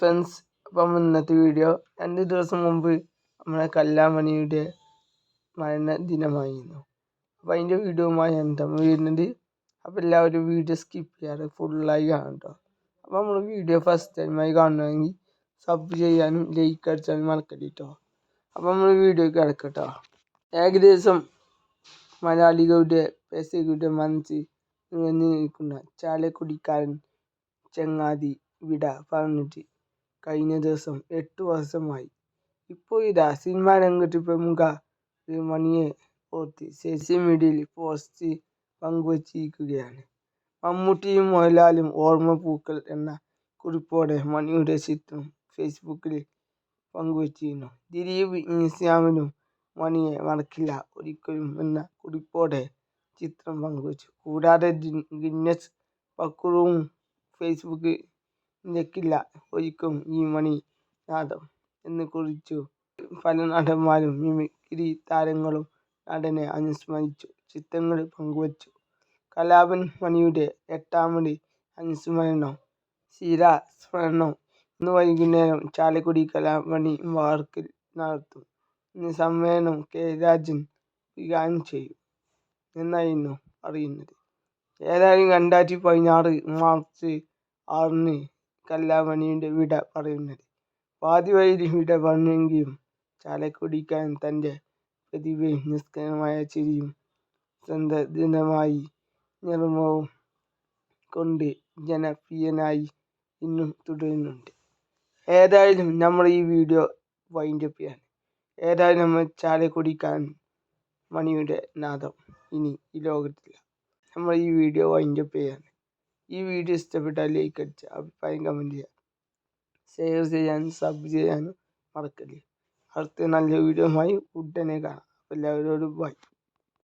Friends അപ്പം ഇന്നത്തെ video രണ്ട് ദിവസം മുമ്പ് നമ്മളെ കല്ലാമണിയുടെ മരണ ദിനമായിരുന്നു. അപ്പം അതിന്റെ വീഡിയോമായി എന്താ വരുന്നത്. അപ്പോൾ എല്ലാവരും വീഡിയോ സ്കിപ്പ് ചെയ്യാറ് ഫുള്ളായി കാണും കേട്ടോ അപ്പോൾ നമ്മൾ വീഡിയോ ഫസ്റ്റ് ടൈമായി കാണണമെങ്കിൽ സബ് ചെയ്യാനും ലൈക്ക് അടിച്ചാലും മറക്കരുത് കേട്ടോ അപ്പോൾ നമ്മൾ വീഡിയോ കിടക്കട്ടോ. ഏകദേശം മലയാളികളുടെ പ്രേക്ഷകരുടെ മനസ്സിൽ നിറഞ്ഞു നിൽക്കുന്ന ചാലക്കുടിക്കാരൻ ചങ്ങാതി വിട പറഞ്ഞിട്ട് കഴിഞ്ഞ ദിവസം എട്ട് വർഷമായി. ഇപ്പോൾ ഇതാ സിനിമാ രംഗത്ത് പ്രമുഖ മണിയെ ഓർത്ത് സോഷ്യൽ മീഡിയയിൽ പോസ്റ്റ് പങ്കുവച്ചിരിക്കുകയാണ്. മമ്മൂട്ടിയും മോഹൻലാലും ഓർമ്മ പൂക്കൾ എന്ന കുറിപ്പോടെ മണിയുടെ ചിത്രം ഫേസ്ബുക്കിൽ പങ്കുവച്ചിരുന്നു. ദിലീപ് ഇൻസ്റ്റാമിനും മണിയെ മറക്കില്ല ഒരിക്കലും എന്ന കുറിപ്പോടെ ചിത്രം പങ്കുവച്ചു. കൂടാതെ ഗിന്നസ് പക്രുവും ഫേസ്ബുക്ക് ഞെക്കില്ല ഒരിക്കലും ഈ മണി നാദം എന്ന് കുറിച്ചു പല നടന്മാരും മിമിക്രി താരങ്ങളും നടനെ അനുസ്മരിച്ചു ചിത്രങ്ങൾ പങ്കുവച്ചു. കലാപൻ മണിയുടെ എട്ടാമത് അനുസ്മരണം ശിലാസ്മരണം ഇന്ന് വൈകുന്നേരം ചാലക്കുടി കലാമണി പാർക്കിൽ നടത്തും. ഇന്ന് സമ്മേളനം കെ രാജൻ ഉദ്ഘാടനം ചെയ്യും എന്നായിരുന്നു അറിയുന്നത്. ഏതായാലും രണ്ടായിരത്തി പതിനാറ് മാർച്ച് ആറിന് കല്ലാമണിയുടെ വിട പറയുന്നത്. പാതി വഴിയിൽ വിട പറഞ്ഞെങ്കിലും ചാലക്കുടിക്കാരൻ തന്റെ പ്രതിഭയും നിഷ്കളങ്കമായ ചിരിയും സന്തതമായി നിർമ്മവും കൊണ്ട് ജനപ്രിയനായി ഇന്നും തുടരുന്നുണ്ട്. ഏതായാലും നമ്മൾ ഈ വീഡിയോ വൈൻഡപ്പ് ചെയ്യാണ്. ഏതായാലും നമ്മൾ ചാലക്കുടിക്കാരൻ മണിയുടെ നാദം ഇനി ഈ ലോകത്തില്ല. നമ്മൾ ഈ വീഡിയോ വൈൻഡപ്പ് ചെയ്യാണ്. ഈ വീഡിയോ ഇഷ്ടപ്പെട്ടാൽ ലൈക്ക് അടിച്ച് അഭിപ്രായം കമന്റ് ചെയ്യുക. ഷെയർ ചെയ്യാനും സബ് ചെയ്യാനും മറക്കല്ലേ. അടുത്ത നല്ല വീഡിയോയുമായി ഉടനെ കാണാം. എല്ലാവരോടും ബൈ